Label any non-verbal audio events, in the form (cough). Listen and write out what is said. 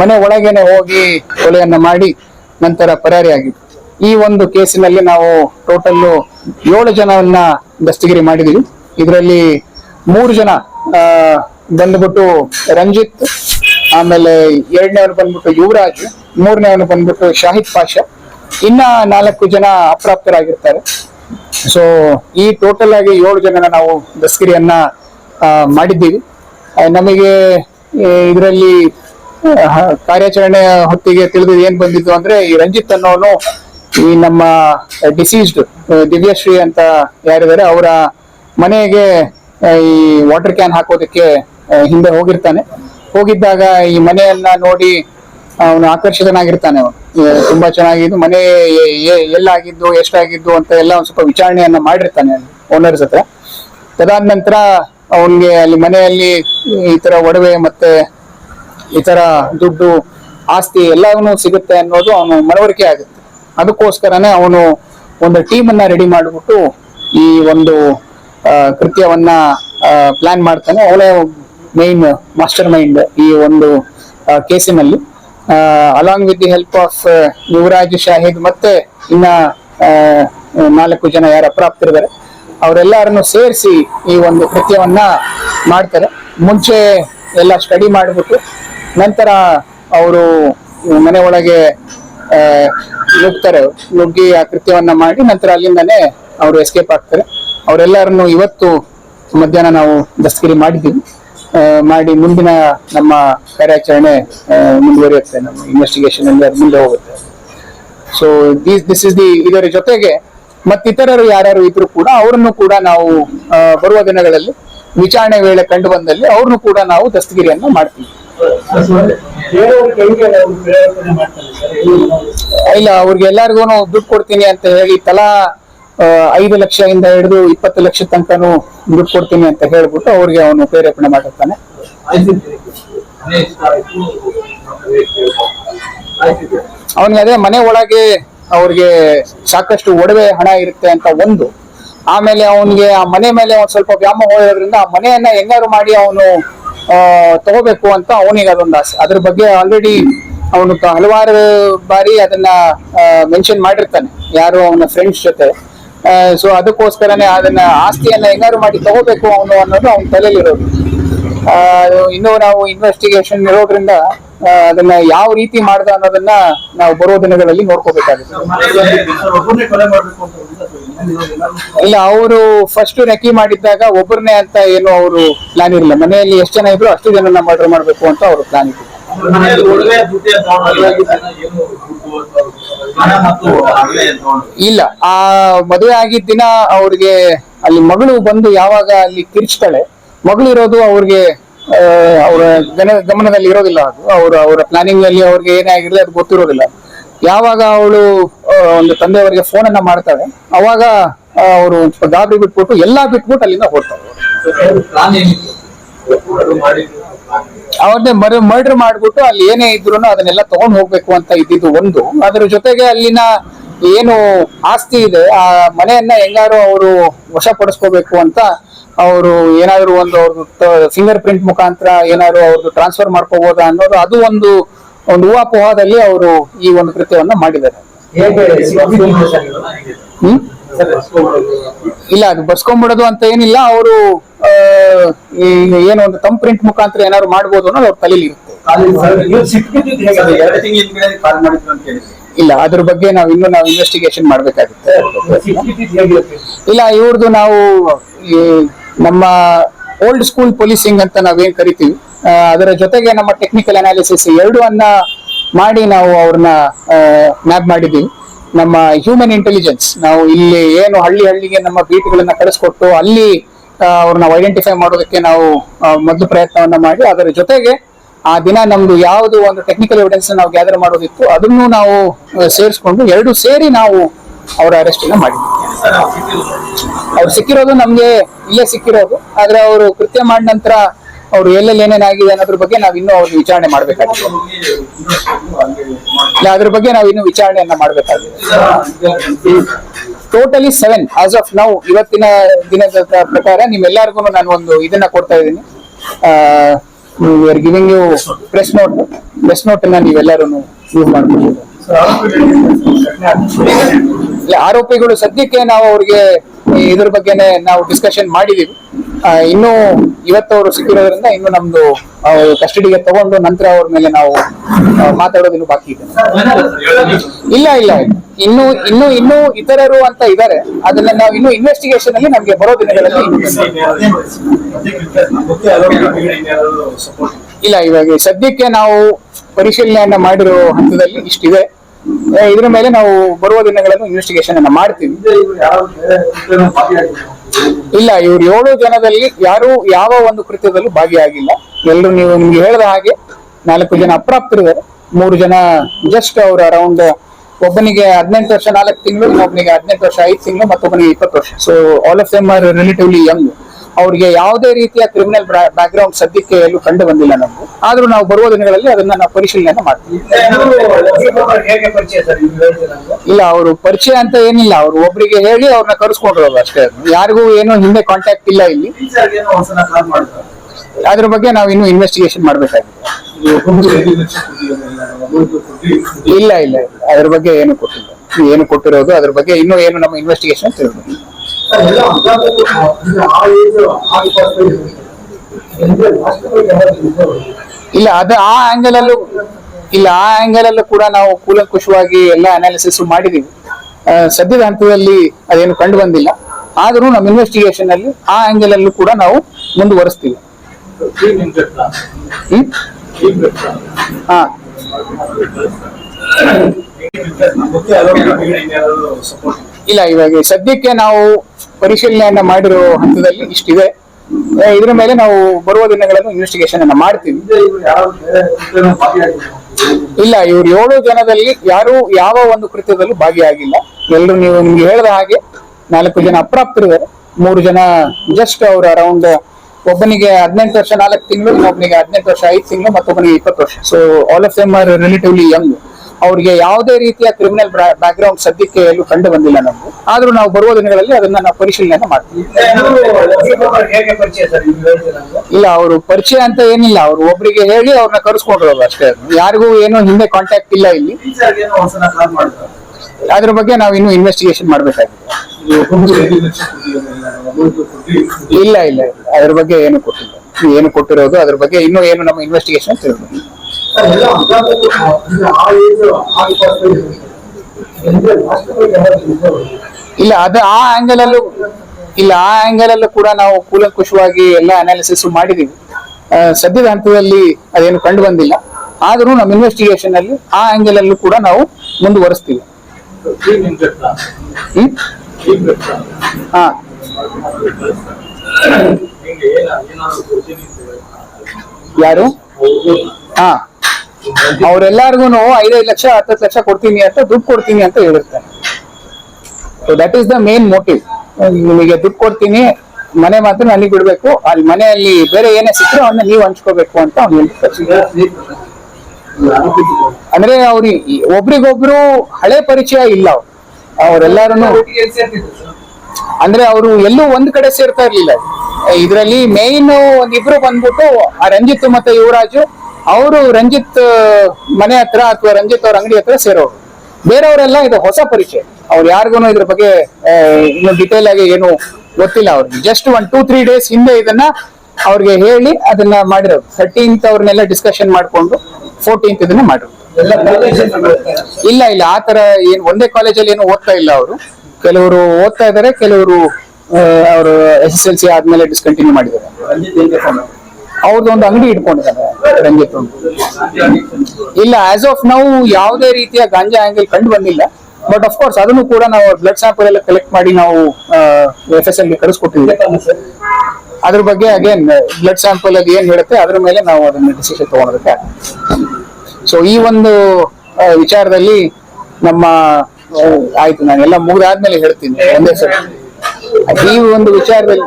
ಮನೆ ಒಳಗೇನೆ ಹೋಗಿ ಕೊಲೆಯನ್ನ ಮಾಡಿ ನಂತರ ಪರಾರಿಯಾಗಿತ್ತು ಈ ಒಂದು ಕೇಸಿನಲ್ಲಿ ನಾವು ಟೋಟಲ್ ಏಳು ಜನವನ್ನ ದಸ್ತಗಿರಿ ಮಾಡಿದೀವಿ ಇದರಲ್ಲಿ ಮೂರು ಜನ ಬಂದ್ಬಿಟ್ಟು ರಂಜಿತ್, ಆಮೇಲೆ ಎರಡನೇವನು ಬಂದ್ಬಿಟ್ಟು ಯುವರಾಜ್ ಮೂರನೇವನು ಬಂದ್ಬಿಟ್ಟು ಶಾಹಿದ್ ಪಾಷಾ. ಇನ್ನ ನಾಲ್ಕು ಜನ ಅಪ್ರಾಪ್ತರಾಗಿರ್ತಾರೆ. ಸೊ ಈ ಟೋಟಲ್ ಆಗಿ ಏಳು ಜನನ ನಾವು ದಸ್ಕಿರಿಯನ್ನ ಮಾಡಿದ್ದೀವಿ. ನಮಗೆ ಇದರಲ್ಲಿ ಕಾರ್ಯಾಚರಣೆ ಹೊತ್ತಿಗೆ ತಿಳಿದು ಏನ್ ಬಂದಿದ್ದು ಅಂದ್ರೆ ಈ ರಂಜಿತ್ ಅನ್ನೋನು ಈ ನಮ್ಮ ಡಿಸೀಸ್ಡ್ ದಿವ್ಯಶ್ರೀ ಅಂತ ಯಾರಿದ್ದಾರೆ, ಅವರ ಮನೆಗೆ ಈ ವಾಟರ್ ಕ್ಯಾನ್ ಹಾಕೋದಕ್ಕೆ ಹಿಂದೆ ಹೋಗಿರ್ತಾನೆ. ಹೋಗಿದ್ದಾಗ ಈ ಮನೆಯನ್ನ ನೋಡಿ ಅವನು ಆಕರ್ಷಿತನಾಗಿರ್ತಾನೆ ಅವನು. ತುಂಬಾ ಚೆನ್ನಾಗಿದ್ದು, ಮನೆ ಎಲ್ಲಾಗಿದ್ದು, ಎಷ್ಟಾಗಿದ್ದು ಅಂತ ಎಲ್ಲ ಒಂದ್ ಸ್ವಲ್ಪ ವಿಚಾರಣೆಯನ್ನ ಮಾಡಿರ್ತಾನೆ ಓನರ್ಸ್ ಹತ್ರ. ತದಾದ ನಂತರ ಅವನ್ಗೆ ಅಲ್ಲಿ ಮನೆಯಲ್ಲಿ ಈ ತರ ಒಡವೆ ಮತ್ತೆ ಈ ತರ ದುಡ್ಡು, ಆಸ್ತಿ ಎಲ್ಲವೂ ಸಿಗುತ್ತೆ ಅನ್ನೋದು ಅವನು ಮನವರಿಕೆ ಆಗುತ್ತೆ. ಅದಕ್ಕೋಸ್ಕರನೇ ಅವನು ಒಂದು ಟೀಮ್ ಅನ್ನ ರೆಡಿ ಮಾಡಿಬಿಟ್ಟು ಈ ಒಂದು ಕೃತ್ಯವನ್ನ ಪ್ಲಾನ್ ಮಾಡ್ತಾನೆ. ಅವಳೇ ಮೈನ್ ಮಾಸ್ಟರ್ ಮೈಂಡ್ ಈ ಒಂದು ಕೇಸಿನಲ್ಲಿ along with the help of Yuvraj Shahid ಮತ್ತೆ ಇನ್ನ ನಾಲ್ಕು ಜನ ಯಾರು ಪ್ರಾಪ್ತಿರಿದ್ದಾರೆ ಅವರೆಲ್ಲರನ್ನು ಸೇರಿಸಿ ಈ ಒಂದು ಕೃತ್ಯವನ್ನ ಮಾಡ್ತಾರೆ. ಮುಂಚೆ ಎಲ್ಲ ಸ್ಟಡಿ ಮಾಡಿಬಿಟ್ಟು ನಂತರ ಅವರು ಮನೆ ಒಳಗೆ ನುಗ್ತಾರೆ. ನುಗ್ಗಿ ಆ ಕೃತ್ಯವನ್ನ ಮಾಡಿ ನಂತರ ಅಲ್ಲಿಂದಾನೆ ಅವರು ಎಸ್ಕೇಪ್ ಆಗ್ತಾರೆ. ಅವರೆಲ್ಲರನ್ನು ಇವತ್ತು ಮಧ್ಯಾಹ್ನ ನಾವು ದಸ್ತಗಿರಿ ಮಾಡಿದ್ದೀವಿ. ಮಾಡಿ ಮುಂದಿನ ನಮ್ಮ ಕಾರ್ಯಾಚರಣೆ ಮುಂದುವರಿಯುತ್ತೆ, ನಮ್ಮ ಇನ್ವೆಸ್ಟಿಗೇಷನ್ ಅದು ಮುಂದೆ ಹೋಗುತ್ತೆ. So these this is the ಇದರ ಜೊತೆಗೆ ಮತ್ತಿತರರು ಯಾರ್ಯಾರು ಇದ್ರು ಕೂಡ ಅವರನ್ನು ಕೂಡ ನಾವು ಬರುವ ದಿನಗಳಲ್ಲಿ, ವಿಚಾರಣೆ ವೇಳೆ ಕಂಡು ಬಂದಲ್ಲಿ ಅವ್ರನ್ನು ಕೂಡ ನಾವು ದಸ್ತಗಿರಿಯನ್ನು ಮಾಡ್ತೀವಿ. ಇಲ್ಲ, ಅವ್ರಿಗೆ ಎಲ್ಲರಿಗೂ ದುಡ್ಡು ಕೊಡ್ತೀನಿ ಅಂತ ಹೇಳಿ, ತಲಾ ಐದು ಲಕ್ಷ ಲಕ್ಷದಿಂದ ಹಿಡಿದು ಇಪ್ಪತ್ತು ಲಕ್ಷ ತನಕನೂ ದುಡ್ಡು ಕೊಡ್ತೀನಿ ಅಂತ ಹೇಳ್ಬಿಟ್ಟು ಅವ್ರಿಗೆ ಅವನು ಪ್ರೇರೇಪಣೆ ಮಾಡಿರ್ತಾನೆ. ಅವನಿಗೆ ಅದೇ ಮನೆ ಒಳಗೆ ಅವ್ರಿಗೆ ಸಾಕಷ್ಟು ಒಡವೆ ಹಣ ಇರುತ್ತೆ ಅಂತ ಒಂದು. ಆಮೇಲೆ ಅವನಿಗೆ ಆ ಮನೆ ಮೇಲೆ ಒಂದ್ ಸ್ವಲ್ಪ ವ್ಯಾಮೋಹ ಇರೋದ್ರಿಂದ ಆ ಮನೆಯನ್ನ ಹೆಂಗಾರು ಮಾಡಿ ಅವನು ತಗೋಬೇಕು ಅಂತ ಅವನಿಗೆ ಅದೊಂದು ಆಸೆ. ಅದ್ರ ಬಗ್ಗೆ ಆಲ್ರೆಡಿ ಅವನು ಹಲವಾರು ಬಾರಿ ಅದನ್ನ ಮೆನ್ಷನ್ ಮಾಡಿರ್ತಾನೆ. ಯಾರು ಅವನ ಫ್ರೆಂಡ್ಸ್ ಜೊತೆ. ಸೊ ಅದಕ್ಕೋಸ್ಕರನೇ ಅದನ್ನ ಆಸ್ತಿಯನ್ನ ಹೆಂಗಾರು ಮಾಡಿ ತಗೋಬೇಕು ಅವನು ಅನ್ನೋದು ಅವನ ತಲೆಯಲ್ಲಿರೋದು. ಇನ್ನೂ ನಾವು ಇನ್ವೆಸ್ಟಿಗೇಷನ್ ಇರೋದ್ರಿಂದ ಅದನ್ನ ಯಾವ ರೀತಿ ಮಾಡ್ದ ಅನ್ನೋದನ್ನ ನಾವು ಬರೋ ದಿನಗಳಲ್ಲಿ ನೋಡ್ಕೋಬೇಕಾಗುತ್ತೆ. ಇಲ್ಲ, ಅವರು ಫಸ್ಟ್ ರೆಕಿ ಮಾಡಿದ್ದಾಗ ಒಬ್ಬರನ್ನೇ ಅಂತ ಏನು ಅವರು ಪ್ಲಾನ್ ಇರಲಿಲ್ಲ. ಮನೆಯಲ್ಲಿ ಎಷ್ಟು ಜನ ಇದ್ರು ಅಷ್ಟು ಜನ ಮರ್ಡರ್ ಮಾಡಬೇಕು ಅಂತ ಅವರು ಪ್ಲಾನ್ ಇತ್ತು ಇಲ್ಲ, ಆ ಮದುವೆ ಆಗಿದ್ದ ದಿನ ಅವ್ರಿಗೆ ಅಲ್ಲಿ ಮಗಳು ಬಂದು ಯಾವಾಗ ಅಲ್ಲಿ ಕಿರ್ಚ್ತಾಳೆ ಮಗಳು ಇರೋದು ಅವ್ರಿಗೆ ಅವರ ಗಮನದಲ್ಲಿ ಇರೋದಿಲ್ಲ ಅದು. ಅವರು ಅವರ ಪ್ಲಾನಿಂಗ್ ಅಲ್ಲಿ ಅವ್ರಿಗೆ ಏನೇ ಆಗಿರಲಿ ಅದು ಗೊತ್ತಿರೋದಿಲ್ಲ. ಯಾವಾಗ ಅವಳು ಒಂದು ತಂದೆಯವರಿಗೆ ಫೋನ್ ಅನ್ನ ಮಾಡ್ತಾಳೆ, ಅವಾಗ ಅವರು ಗಾಬರಿ ಬಿಟ್ಬಿಟ್ಟು ಎಲ್ಲಾ ಬಿಟ್ಬಿಟ್ಟು ಅಲ್ಲಿಂದ ಹೋಗ್ತಾರೆ. ಅವ್ರನ್ನೇ ಮರ್ ಮರ್ಡರ್ ಮಾಡ್ಬಿಟ್ಟು ಅಲ್ಲಿ ಏನೇ ಇದ್ರು ಅದನ್ನೆಲ್ಲ ತಗೊಂಡ್ ಹೋಗ್ಬೇಕು ಅಂತ ಇದ್ದಿದ್ದು ಒಂದು. ಅದ್ರ ಜೊತೆಗೆ ಅಲ್ಲಿನ ಏನು ಆಸ್ತಿ ಇದೆ, ಆ ಮನೆಯನ್ನ ಹೆಂಗಾರು ಅವರು ವಶಪಡಿಸ್ಕೋಬೇಕು ಅಂತ ಅವರು ಏನಾದ್ರು ಒಂದು ಅವ್ರದ್ದು ಫಿಂಗರ್ ಪ್ರಿಂಟ್ ಮುಖಾಂತರ ಏನಾದ್ರು ಅವ್ರದ್ದು ಟ್ರಾನ್ಸ್ಫರ್ ಮಾಡ್ಕೋಬೋದಾ ಅನ್ನೋದು ಅದು ಒಂದು ಒಂದು ಊಹಾಪೋಹದಲ್ಲಿ ಅವರು ಈ ಒಂದು ಕೃತ್ಯವನ್ನ ಮಾಡಿದ್ದಾರೆ. ಇಲ್ಲ ಅದು ಬರ್ಸ್ಕೊಂಡ್ಬಿಡೋದು ಅಂತ ಏನಿಲ್ಲ ಅವರು ಏನು ಒಂದು ತಮ್ ಪ್ರಿಂಟ್ ಮುಖಾಂತರ ಏನಾದ್ರು ಮಾಡ್ಬೋದು ಅನ್ನೋದು ಅವ್ರ ತಲೆಯಲ್ಲಿ ಇರುತ್ತೆ. ಇಲ್ಲ ಅದ್ರ ಬಗ್ಗೆ ನಾವು ಇನ್ನೂ ನಾವು ಇನ್ವೆಸ್ಟಿಗೇಷನ್ ಮಾಡ್ಬೇಕಾಗುತ್ತೆ. ಇಲ್ಲ ಇವ್ರದ್ದು ನಾವು ನಮ್ಮ ಓಲ್ಡ್ ಸ್ಕೂಲ್ ಪೊಲೀಸಿಂಗ್ ಅಂತ ನಾವೇನ್ ಕರಿತೀವಿ? ಅದರ ಜೊತೆಗೆ ನಮ್ಮ ಟೆಕ್ನಿಕಲ್ ಅನಾಲಿಸಿಸ್ ಎರಡು ಅನ್ನ ಮಾಡಿ ನಾವು ಅವ್ರನ್ನ ಮ್ಯಾಪ್ ಮಾಡಿದ್ದೀವಿ. ನಮ್ಮ ಹ್ಯೂಮನ್ ಇಂಟೆಲಿಜೆನ್ಸ್ ನಾವು ಇಲ್ಲಿ ಏನು ಹಳ್ಳಿ ಹಳ್ಳಿಗೆ ನಮ್ಮ ಬೀಟ್ಗಳನ್ನ ಕಳಿಸ್ಕೊಟ್ಟು ಅಲ್ಲಿ ಅವ್ರನ್ನ ಐಡೆಂಟಿಫೈ ಮಾಡೋದಕ್ಕೆ ನಾವು ಮೊದಲು ಪ್ರಯತ್ನವನ್ನ ಮಾಡಿ, ಅದರ ಜೊತೆಗೆ ಆ ದಿನ ನಮ್ದು ಯಾವುದು ಒಂದು ಟೆಕ್ನಿಕಲ್ ಎವಿಡೆನ್ಸ್ ನಾವು ಗ್ಯಾದರ್ ಮಾಡೋದಿತ್ತು, ಅದನ್ನು ನಾವು ಸೇರಿಸ್ಕೊಂಡು ಎರಡು ಸೇರಿ ನಾವು ಅವರ ಅರೆಸ್ಟ್ ಮಾಡಿದ್ವಿ. ಅವ್ರು ಸಿಕ್ಕಿರೋದು ನಮ್ಗೆ ಇಲ್ಲೇ ಸಿಕ್ಕಿರೋದು, ಆದ್ರೆ ಅವರು ಕೃತ್ಯ ಮಾಡಿದ ನಂತರ ಅವ್ರು ಎಲ್ಲೆಲ್ಲಿ ಏನೇನಾಗಿದೆ ಅನ್ನೋದ್ರ ಬಗ್ಗೆ ನಾವು ಇನ್ನೂ ಅವ್ರಿಗೆ ವಿಚಾರಣೆ ಮಾಡ್ಬೇಕಾಗಿದೆ ಅದ್ರ ಬಗ್ಗೆ ನಾವು ಇನ್ನೂ ವಿಚಾರಣೆಯನ್ನ ಮಾಡ್ಬೇಕಾಗಿದೆ totally seven as of now ಇವತ್ತಿನ ದಿನದ ಪ್ರಕಾರ ನಿಮ್ಮೆಲ್ಲರಿಗೂ ನಾನು ಒಂದು ಇದನ್ನ ಕೊಡ್ತಾ ಇದ್ದೀನಿ. Giving you press note press note ಅನ್ನ ನೀವೆಲ್ಲರೂ ಯೂಸ್ ಇಲ್ಲ, ಆರೋಪಿಗಳು ಸದ್ಯಕ್ಕೆ ನಾವು ಅವ್ರಿಗೆ ಇದ್ರ ಬಗ್ಗೆನೆ ನಾವು ಡಿಸ್ಕಷನ್ ಮಾಡಿದೀವಿ. ಇನ್ನು ಇವತ್ತು ಅವರು ಸಿಕ್ಕಿರೋದ್ರಿಂದ ಇನ್ನು ನಮ್ದು ಕಸ್ಟಡಿಗೆ ತಗೊಂಡು ನಂತರ ಅವ್ರ ಮೇಲೆ ನಾವು ಮಾತಾಡೋದಿನ್ನು ಬಾಕಿ ಇದೆ. ಇಲ್ಲ ಇಲ್ಲ. ಇನ್ನು ಇನ್ನು ಇನ್ನು ಇತರರು ಅಂತ ಇದ್ದಾರೆ ಅದನ್ನ ನಾವು ಇನ್ನು ಇನ್ವೆಸ್ಟಿಗೇಷನ್ ಅಲ್ಲಿ ನಮ್ಗೆ ಬರೋ ದಿನಗಳಲ್ಲಿ ಇಲ್ಲ, ಇವಾಗ ಸದ್ಯಕ್ಕೆ ನಾವು ಪರಿಶೀಲನೆಯನ್ನ ಮಾಡಿರೋ ಹಂತದಲ್ಲಿ ಇಷ್ಟಿದೆ. ಇದ್ರ ಮೇಲೆ ನಾವು ಬರುವ ದಿನಗಳನ್ನು ಇನ್ವೆಸ್ಟಿಗೇಷನ್ ಅನ್ನ ಮಾಡ್ತೀವಿ. ಇಲ್ಲ, ಇವ್ರು ಏಳು ಜನದಲ್ಲಿ ಯಾರು ಯಾವ ಒಂದು ಕೃತ್ಯದಲ್ಲೂ ಭಾಗಿಯಾಗಿಲ್ಲ. ಎಲ್ಲರೂ ನೀವು ನಿಮ್ಗೆ ಹೇಳಿದ ಹಾಗೆ ನಾಲ್ಕು ಜನ ಅಪ್ರಾಪ್ತರಿದ್ದಾರೆ ಮೂರು ಜನ ಜಸ್ಟ್ ಅವ್ರ ಅರೌಂಡ್ ಒಬ್ಬನಿಗೆ ಹದಿನೆಂಟು ವರ್ಷ, ನಾಲ್ಕು ತಿಂಗಳು ಒಬ್ಬನಿಗೆ ಹದಿನೆಂಟು ವರ್ಷ, ಐದು ತಿಂಗಳು, ಮತ್ತೊಬ್ಬನಿಗೆ ಇಪ್ಪತ್ತು ವರ್ಷ. So all of them are relatively young ಅವ್ರಿಗೆ ಯಾವುದೇ ರೀತಿಯ ಕ್ರಿಮಿನಲ್ ಬ್ಯಾಕ್ ಗ್ರೌಂಡ್ ಸದ್ಯಕ್ಕೆ ಎಲ್ಲೂ ಕಂಡು ಬಂದಿಲ್ಲ ನಮ್ಗೆ ಆದ್ರೂ ನಾವು ಬರುವ ದಿನಗಳಲ್ಲಿ ಅದನ್ನ ನಾವು ಪರಿಶೀಲನೆ ಮಾಡ್ತೀವಿ? ಇಲ್ಲ, ಅವರು ಪರಿಚಯ ಅಂತ ಏನಿಲ್ಲ. ಅವರು ಒಬ್ರಿಗೆ ಹೇಳಿ ಅವ್ರನ್ನ ಕರ್ಸ್ಕೊಂಡ್ರು ಅಷ್ಟೇ. ಯಾರಿಗೂ ಏನು ಹಿಂದೆ ಕಾಂಟ್ಯಾಕ್ಟ್ ಇಲ್ಲ ಇಲ್ಲಿ. ಅದ್ರ ಬಗ್ಗೆ ನಾವು ಇನ್ನು ಇನ್ವೆಸ್ಟಿಗೇಷನ್ ಮಾಡ್ಬೇಕಾಗಿದೆ. ಇಲ್ಲ ಇಲ್ಲ. ಅದ್ರ ಬಗ್ಗೆ ಏನು ಕೊಟ್ಟಿಲ್ಲ. ಏನು ಕೊಟ್ಟಿರೋದು, ಅದ್ರ ಬಗ್ಗೆ ಇನ್ನೂ ಏನು ನಮ್ಮ ಇನ್ವೆಸ್ಟಿಗೇಷನ್ ತಿಳ್ಕೊಂಡು ಇಲ್ಲ, ಅದು ಆ ಆಂಗಲ್ ಅಲ್ಲೂ, ಇಲ್ಲ, ಆ ಆಂಗಲ್ ಅಲ್ಲೂ ಕೂಡ ನಾವು ಕೂಲಂಕುಷವಾಗಿ ಎಲ್ಲ ಅನಾಲಿಸಿಸ್ ಮಾಡಿದೀವಿ. ಸದ್ಯದ ಹಂತದಲ್ಲಿ ಅದೇನು ಕಂಡು ಬಂದಿಲ್ಲ. ಆದರೂ ನಮ್ಮ ಇನ್ವೆಸ್ಟಿಗೇಷನ್ ಅಲ್ಲಿ ಆ ಆಂಗಲ್ ಅಲ್ಲೂ ಕೂಡ ನಾವು ಮುಂದುವರಿಸ್ತೀವಿ. ಹ್ಮ್? ಹಾ. ಸಪೋರ್ಟ್ ಇಲ್ಲ, ಇವಾಗ ಸದ್ಯಕ್ಕೆ ನಾವು ಪರಿಶೀಲನೆಯನ್ನ ಮಾಡಿರೋ ಹಂತದಲ್ಲಿ ಇಷ್ಟಿದೆ. ಇದ್ರ ಮೇಲೆ ನಾವು ಬರುವ ದಿನಗಳನ್ನು ಇನ್ವೆಸ್ಟಿಗೇಷನ್ ಅನ್ನ ಮಾಡ್ತೀವಿ. ಇಲ್ಲ, ಇವ್ರು ಏಳು ಜನದಲ್ಲಿ ಯಾರು ಯಾವ ಒಂದು ಕೃತ್ಯದಲ್ಲೂ ಭಾಗಿಯಾಗಿಲ್ಲ. ಎಲ್ಲರೂ ನೀವು ನಿಮ್ಗೆ ಹೇಳಿದ ಹಾಗೆ ನಾಲ್ಕು ಜನ ಅಪ್ರಾಪ್ತರಿದ್ದಾರೆ. ಮೂರು ಜನ ಜಸ್ಟ್ ಅವ್ರ ಅರೌಂಡ್ ಒಬ್ಬನಿಗೆ ಹದಿನೆಂಟು ವರ್ಷ ನಾಲ್ಕು ತಿಂಗಳು ಒಬ್ಬನಿಗೆ ಹದಿನೆಂಟು ವರ್ಷ ಐದು ತಿಂಗಳು, ಮತ್ತೊಬ್ಬನಿಗೆ ಇಪ್ಪತ್ತು ವರ್ಷ. So all of them are relatively young ಅವ್ರಿಗೆ ಯಾವುದೇ ರೀತಿಯ ಕ್ರಿಮಿನಲ್ ಬ್ಯಾಕ್ ಗ್ರೌಂಡ್ ಸದ್ಯಕ್ಕೆ ಎಲ್ಲೂ ಕಂಡು ಬಂದಿಲ್ಲ ನಮ್ಗೆ. ಆದ್ರೂ ನಾವು ಬರುವ ದಿನಗಳಲ್ಲಿ ಅದನ್ನ ನಾವು ಪರಿಶೀಲನೆ ಮಾಡ್ತೀವಿ? ಇಲ್ಲ, ಅವರು ಪರಿಚಯ ಅಂತ ಏನಿಲ್ಲ. ಅವರು ಒಬ್ರಿಗೆ ಹೇಳಿ ಅವ್ರನ್ನ ಕರೆಸ್ಕೊಂಡ್ರು ಅಷ್ಟೇ. ಯಾರಿಗೂ ಏನು ಹಿಂದೆ ಕಾಂಟ್ಯಾಕ್ಟ್ ಇಲ್ಲ ಇಲ್ಲಿ. ಅದ್ರ ಬಗ್ಗೆ ನಾವು ಇನ್ನು ಇನ್ವೆಸ್ಟಿಗೇಷನ್ ಮಾಡ್ಬೇಕಾಗಿದೆ. ಇಲ್ಲ ಇಲ್ಲ ಇಲ್ಲ. ಅದ್ರ ಬಗ್ಗೆ ಏನು ಕೊಟ್ಟಿಲ್ಲ. ಏನು ಕೊಟ್ಟಿರೋದು, ಅದ್ರ ಬಗ್ಗೆ ಇನ್ನೂ ಏನು ನಮ್ಮ ಇನ್ವೆಸ್ಟಿಗೇಷನ್ ತಿಳ್ಕೊಂಡು ಎಲ್ಲ ಆ ಏಜ್ ಆ? ಇಲ್ಲ ಅದು ಆ ಆಂಗಲ್ ಅಲ್ಲೂ ಇಲ್ಲ ಆ ಆಂಗಲ್ ಅಲ್ಲೂ ಕೂಡ ನಾವು ಕೂಲಂಕುಷವಾಗಿ ಎಲ್ಲ ಅನಾಲಿಸಿಸ್ ಮಾಡಿದೀವಿ. ಸದ್ಯದ ಹಂತದಲ್ಲಿ ಅದೇನು ಕಂಡು ಬಂದಿಲ್ಲ. ಆದರೂ ನಮ್ಮ ಇನ್ವೆಸ್ಟಿಗೇಷನ್ ಅಲ್ಲಿ ಆ ಆಂಗಲ್ ಅಲ್ಲೂ ಕೂಡ ನಾವು ಮುಂದುವರಿಸ್ತೀವಿ. ಹಾ. ಯಾರು? ಹಾ. (laughs) ಅವ್ರೆಲ್ಲಾರ್ಗು ಐದೈದು ಲಕ್ಷ, ಹತ್ತತ್ತು ಲಕ್ಷ ಕೊಡ್ತೀನಿ ಅಂತ ದುಡ್ಡು ಕೊಡ್ತೀನಿ ಅಂತ ಹೇಳಿರ್ತಾರೆ. So that is the main motive ನಿಮಗೆ ದುಡ್ಡು ಕೊಡ್ತೀನಿ, ಮನೆ ಮಾತ್ರ ನನಗೆ ಬಿಡ್ಬೇಕು, ಅಲ್ಲಿ ಮನೆಯಲ್ಲಿ ಬೇರೆ ಏನೇ ಸಿಕ್ಕರೆ ಅವನ್ನ ನೀವು ಹಂಚ್ಕೋಬೇಕು ಅಂತ ಅವ್ನು ಅಂದ್ರೆ ಅವ್ರಿಗೆ ಒಬ್ರಿಗೊಬ್ರು ಹಳೆ ಪರಿಚಯ ಇಲ್ಲ ಅವ್ರು. ಅವರೆಲ್ಲಾರು ಅಂದ್ರೆ ಅವರು ಎಲ್ಲೂ ಒಂದ್ ಕಡೆ ಸೇರ್ತಾ ಇರ್ಲಿಲ್ಲ. ಇದರಲ್ಲಿ ಮೇನ್ ಒಂದಿಬ್ರು ಬಂದ್ಬಿಟ್ಟು ಆ ರಂಜಿತ್ ಮತ್ತೆ ಯುವರಾಜು ಅವರು ರಂಜಿತ್ ಮನೆ ಹತ್ರ ಅಥವಾ ರಂಜಿತ್ ಅವ್ರ ಅಂಗಡಿ ಹತ್ರ ಸೇರೋರು. ಬೇರೆಯವರೆಲ್ಲ ಇದು ಹೊಸ ಪರಿಚಯ. ಅವ್ರು ಯಾರಿಗೂ ಇದ್ರ ಬಗ್ಗೆ ಇನ್ನು ಡಿಟೇಲ್ ಆಗಿ ಏನು ಗೊತ್ತಿಲ್ಲ ಅವ್ರಿಗೆ. Just one two three days ಹಿಂದೆ ಇದನ್ನ ಅವ್ರಿಗೆ ಹೇಳಿ ಅದನ್ನ ಮಾಡಿರೋದು. ಥರ್ಟೀನ್ತ್ ಅವ್ರನ್ನೆಲ್ಲ ಡಿಸ್ಕಷನ್ ಮಾಡ್ಕೊಂಡು ಫೋರ್ಟೀನ್ತ್ ಇದನ್ನ ಮಾಡಿರೋದು. ಇಲ್ಲ ಇಲ್ಲ ಆತರ ತರ ಏನ್ ಒಂದೇ ಕಾಲೇಜಲ್ಲಿ ಏನು ಓದ್ತಾ ಇಲ್ಲ ಅವರು. ಕೆಲವರು ಓದ್ತಾ ಇದಾರೆ ಕೆಲವರು ಅವರು ಎಸ್ ಎಸ್ ಎಲ್ ಸಿ ಆದ್ಮೇಲೆ ಡಿಸ್ಕಂಟಿನ್ಯೂ ಮಾಡಿದ್ದಾರೆ. ಅವ್ರದ್ದು ಒಂದು ಅಂಗಡಿ ಇಟ್ಕೊಂಡಿದ್ದಾರೆ ರಂಜಿತ್ ಇಲ್ಲ ಆಸ್ ಆಫ್ ನಾವು ಯಾವುದೇ ರೀತಿಯ ಗಾಂಜಾ ಆಂಗಲ್ ಕಂಡು ಬಂದಿಲ್ಲ. ಬಟ್ ಆಫ್ ಕೋರ್ಸ್ ಅದನ್ನು ಕೂಡ ನಾವು ಬ್ಲಡ್ ಸ್ಯಾಂಪಲ್ ಎಲ್ಲ ಕಲೆಕ್ಟ್ ಮಾಡಿ ನಾವು ಎಫ್ ಎಸ್ ಎಲ್ ಕಳಿಸ್ಕೊಟ್ಟಿದ್ವಿ ಸರ್ ಅದ್ರ ಬಗ್ಗೆ ಅಗೇನ್ ಬ್ಲಡ್ ಸ್ಯಾಂಪಲ್ ಅದು ಏನ್ ಹೇಳುತ್ತೆ, ಅದ್ರ ಮೇಲೆ ನಾವು ಅದನ್ನ ಡಿಸಿಷನ್ ತಗೊಳೋದಕ್ಕೆ ಸೊ ಈ ಒಂದು ವಿಚಾರದಲ್ಲಿ ನಮ್ಮ ಆಯ್ತು ನಾನು ಎಲ್ಲ ಮುಗಿದಾದ್ಮೇಲೆ ಹೇಳ್ತೀನಿ. ಒಂದೇ ಸರಿ ಈ ಒಂದು ವಿಚಾರದಲ್ಲಿ